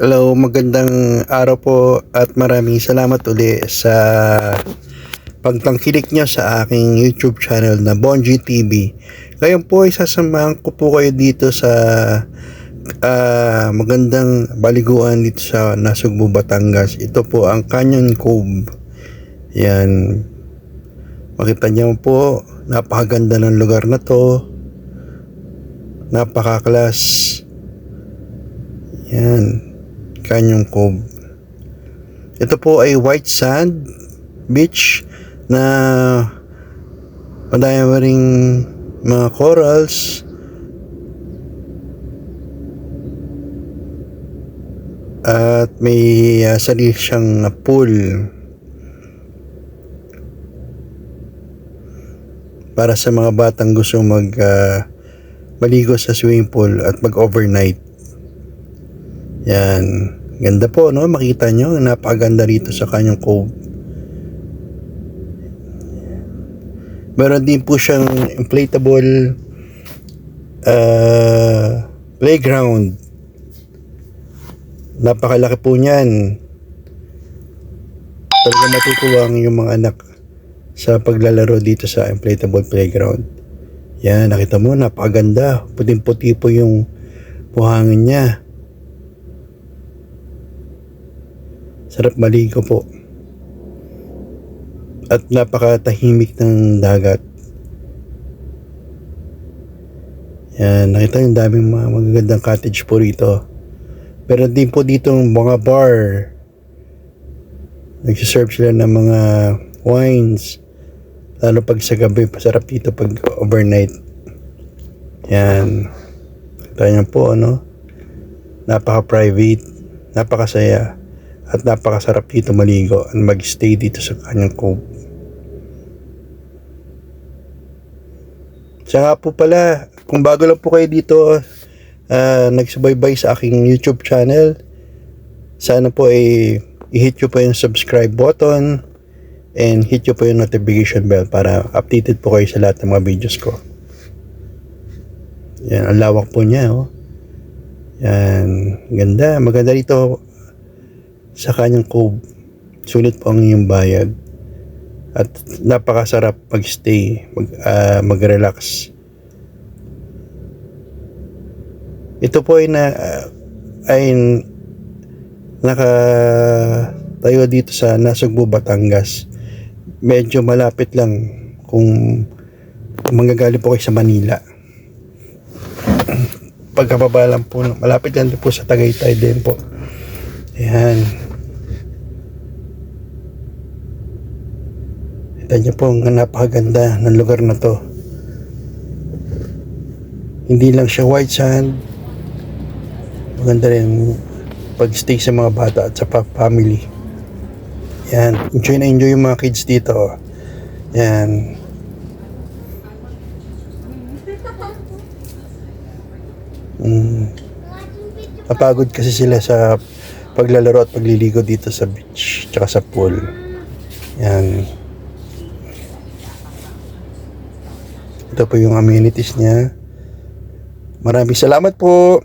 Hello, magandang araw po at maraming salamat uli sa pagtangkilik niyo sa aking YouTube channel na Bonji TV. Ngayon po ay sasamahan ko po kayo dito sa ah, magandang baliguan dito sa Nasugbu, Batangas. Ito po ang Canyon Cove. Yan. Makita niyo po, napakaganda ng lugar na to. Napakaklas. Yan. Canyon Cove. Ito po ay white sand beach na madami ring mga corals at may uh, sarili siyang pool para sa mga batang gusto mag ah, maligo sa swimming pool at mag overnight yan. Ganda po, no? Makita nyo, napakaganda rito sa kanyang cove. Meron din po siyang inflatable uh, playground. Napakalaki po niyan. Talaga matutuwang yung mga anak sa paglalaro dito sa inflatable playground. Yan, nakita mo, napakaganda. Puting-puti po yung buhangin niya. Sarap maligo po. At napakatahimik ng dagat. Yan, nakita yung daming mga magagandang cottage po rito. Pero din po dito mga bar. Nagsiserve sila ng mga wines. Lalo pag sa gabi, pasarap dito pag overnight. Yan. Niyo po, ano? Napaka-private. Napakasaya at napakasarap dito maligo at mag-stay dito sa kanyang cove. Nga po pala, kung bago lang po kayo dito, uh, nagsubaybay sa aking YouTube channel, sana po ay i-hit nyo po yung subscribe button and hit nyo po yung notification bell para updated po kayo sa lahat ng mga videos ko. Yan, ang lawak po niya, oh. Yan, ganda. Maganda rito sa kanyang cove. Sulit po ang iyong bayad. At napakasarap mag-stay, mag, ah, mag-relax. Ito po ay na ah, ay naka tayo dito sa Nasugbu, Batangas. Medyo malapit lang kung manggagaling po kayo sa Manila. Pagkababa lang po, malapit lang din po sa Tagaytay din po. Ayan. Kita niyo po ang napakaganda ng lugar na to. Hindi lang siya white sand. Maganda rin pag-stay sa mga bata at sa family. Yan. Enjoy na enjoy yung mga kids dito. Yan. Mm. Napagod kasi sila sa paglalaro at pagliligo dito sa beach tsaka sa pool. Yan. Ito po yung amenities niya. Maraming salamat po.